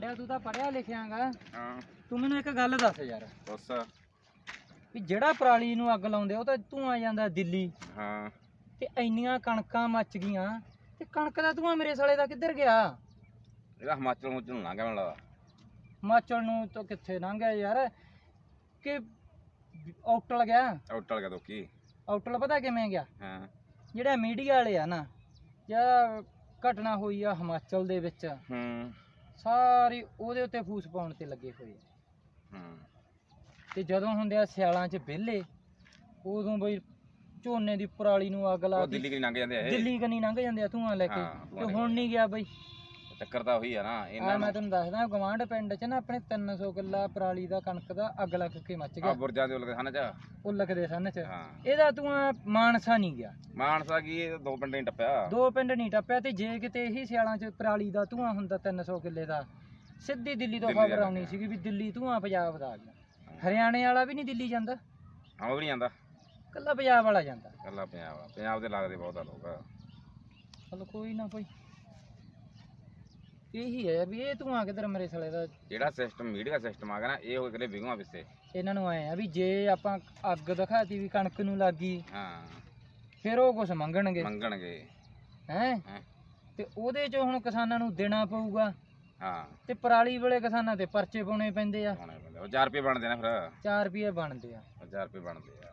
ਮੁੰਡਿਆ ਤੂੰ ਤਾਂ ਪੜਿਆ ਲਿਖਿਆਗਾ। ਹਾਂ। ਤੂੰ ਮੈਨੂੰ ਇੱਕ ਗੱਲ ਦੱਸ ਯਾਰ। ਬਸ। ਵੀ ਜਿਹੜਾ ਪਰਾਲੀ ਨੂੰ ਅੱਗ ਲਾਉਂਦੇ ਉਹ ਤਾਂ ਧੂਆਂ ਜਾਂਦਾ ਦਿੱਲੀ। ਹਾਂ। ਤੇ ਇੰਨੀਆਂ ਕਣਕਾਂ ਮੱਚ ਗਈਆਂ ਤੇ ਕਣਕ ਦਾ ਧੂਆਂ ਮੇਰੇ ਸਾਲੇ ਦਾ ਕਿੱਧਰ ਗਿਆ? ਇਹਦਾ ਹਿਮਾਚਲ ਮੁੱਚ ਨੂੰ ਲੰਘਿਆ ਮੈਨੂੰ ਲੱਗਦਾ। ਹਿਮਾਚਲ ਨੂੰ ਤਾਂ ਕਿੱਥੇ ਲੰਘਿਆ ਯਾਰ? ਕਿ ਆਊਟਲ ਗਿਆ? ਆਊਟਲ ਗਿਆ ਦੋਕੀ ਆਊਟਲ ਪਤਾ ਕਿਵੇਂ ਗਿਆ? ਹਾਂ। ਜਿਹੜਾ ਮੀਡੀਆ ਵਾਲੇ ਆ ਨਾ ਜਾਂ ਘਟਨਾ ਹੋਈ ਆ ਹਿਮਾਚਲ ਦੇ ਵਿੱਚ ਹੂੰ। ਸਾਰੀ ਉਹਦੇ ਉੱਤੇ ਫੂਸ ਪਾਉਣ ਤੇ ਲੱਗੇ ਹੋਏ ਆ। ਹੂੰ। ਤੇ ਜਦੋਂ ਹੁੰਦੇ ਆ ਸਿਆਲਾਂ 'ਚ ਵਿਹਲੇ ਉਦੋਂ ਬਈ ਝੋਨੇ ਦੀ ਪਰਾਲੀ ਨੂੰ ਅੱਗ ਲਾ ਉਹ ਕੇ ਦਿੱਲੀ ਕਿ ਲੰਘ ਜਾਂਦੇ ਆ ਇਹ। ਦਿੱਲੀ ਕਨੀ ਲੰਘ ਜਾਂਦੇ ਆ ਧੂਆਂ ਲੈ ਕੇ ਹਾਂ, ਧੂੰਆਂ ਤੇ ਲੈ ਹੁਣ ਨਹੀਂ ਗਿਆ ਬਈ। ਚੱਕਰ ਤਾਂ ਉਹੀ ਆ ਨਾ ਆ ਇਹਨਾਂ ਮੈਂ ਨੂੰ। ਤੁਹਾਨੂੰ ਦੱਸਦਾ ਗਵਾਂਢ ਪਿੰਡ 'ਚ ਨਾ ਆਪਣੇ 300 ਕਿੱਲਾ ਪਰਾਲੀ ਦਾ ਕਣਕ ਦਾ ਅੱਗ ਲੱਗ ਕੇ ਮੱਚ ਆ ਗਿਆ ਬੁਰਜਾਂ ਦੇ ਉਲਗੇ ਹਨ ਚ। ਉਹ ਲੱਗਦੇ ਸਨ 'ਚ। ਹਾਂ। ਇਹਦਾ ਧੂਆਂ ਮਾਨਸਾ ਨਹੀਂ ਗਿਆ। ਮਾਨਸਾ ਕੀ ਇਹ ਦੋ ਪਿੰਡਾਂ ਹੀ ਟੱਪਿਆ। ਦੋ ਪਿੰਡ ਨਹੀਂ ਟੱਪਿਆ ਤੇ ਜੇ ਕਿਤੇ ਇਹੀ ਸਿਆਲਾਂ 'ਚ ਪਰਾਲੀ ਦਾ ਧੂਆਂ ਹੁੰਦਾ 300 ਕਿੱਲੇ ਦਾ ਸਿੱਧੀ ਦਿੱਲੀ ਤੋਂ ਦਿੱਲੀ ਖਬਰ ਜਾਣਾ ਆਉਣੀ। ਸੀਗੀ ਵੀ ਦਿੱਲੀ ਧੂਆਂ ਪੰਜਾਬ ਦਾ ਆ ਗਿਆ। ਹਰਿਆਣੇ ਵਾਲਾ ਵੀ ਨਹੀਂ ਦਿੱਲੀ ਜਾਂਦਾ। ਹਾਂ ਉਹ ਵੀ ਨਹੀਂ ਜਾਂਦਾ। ਕੱਲਾ ਪੰਜਾਬ ਵਾਲਾ ਜਾਂਦਾ। ਕੱਲਾ ਪੰਜਾਬ ਆ ਪੰਜਾਬ ਦੇ ਲੱਗਦੇ ਬਹੁਤ ਆ ਲੋਕ। ਚਲੋ ਕੋਈ ਨਾ ਕੋਈ। ਇਹੀ ਹੈ ਵੀ ਇਹ ਧੂਆਂ ਕਿਧਰ ਮਰੇ ਸਾਲੇ ਦਾ ਜਿਹੜਾ ਸਿਸਟਮ ਮੀਡੀਆ ਸਿਸਟਮ ਆ ਗਿਆ ਨਾ ਇਹ ਹੋ ਗਏ ਵਿਗਵਾ ਪਿੱਛੇ। ਇਹਨਾਂ ਨੂੰ ਆਏ ਆ ਵੀ ਜੇ ਆਪਾਂ ਅੱਗ ਦਿਖਾਤੀ ਵੀ ਕਣਕ ਨੂੰ ਲੱਗੀ ਹਾਂ। ਫਿਰ ਉਹ ਕੁਝ ਮੰਗਣਗੇ। ਮੰਗਣਗੇ। ਹੈ? ਹੈਂ। ਤੇ ਉਹਦੇ ਚ ਹੁਣ ਕਿਸਾਨਾਂ ਨੂੰ ਦੇਣਾ ਪਊਗਾ। ਹਾਂ। ਤੇ ਪਰਾਲੀ ਵੇਲੇ ਕਿਸਾਨਾਂ ਤੇ ਪਰਚੇ ਪਾਉਣੇ ਪੈਂਦੇ ਆ। ਹੋਣੇ ਪੈਂਦੇ ਉਹ 4 ਰੁਪਏ ਬਣਦੇ ਨੇ ਫਿਰ। 4 ਰੁਪਏ ਬਣਦੇ ਆ। 4 ਰੁਪਏ ਬਣਦੇ ਆ।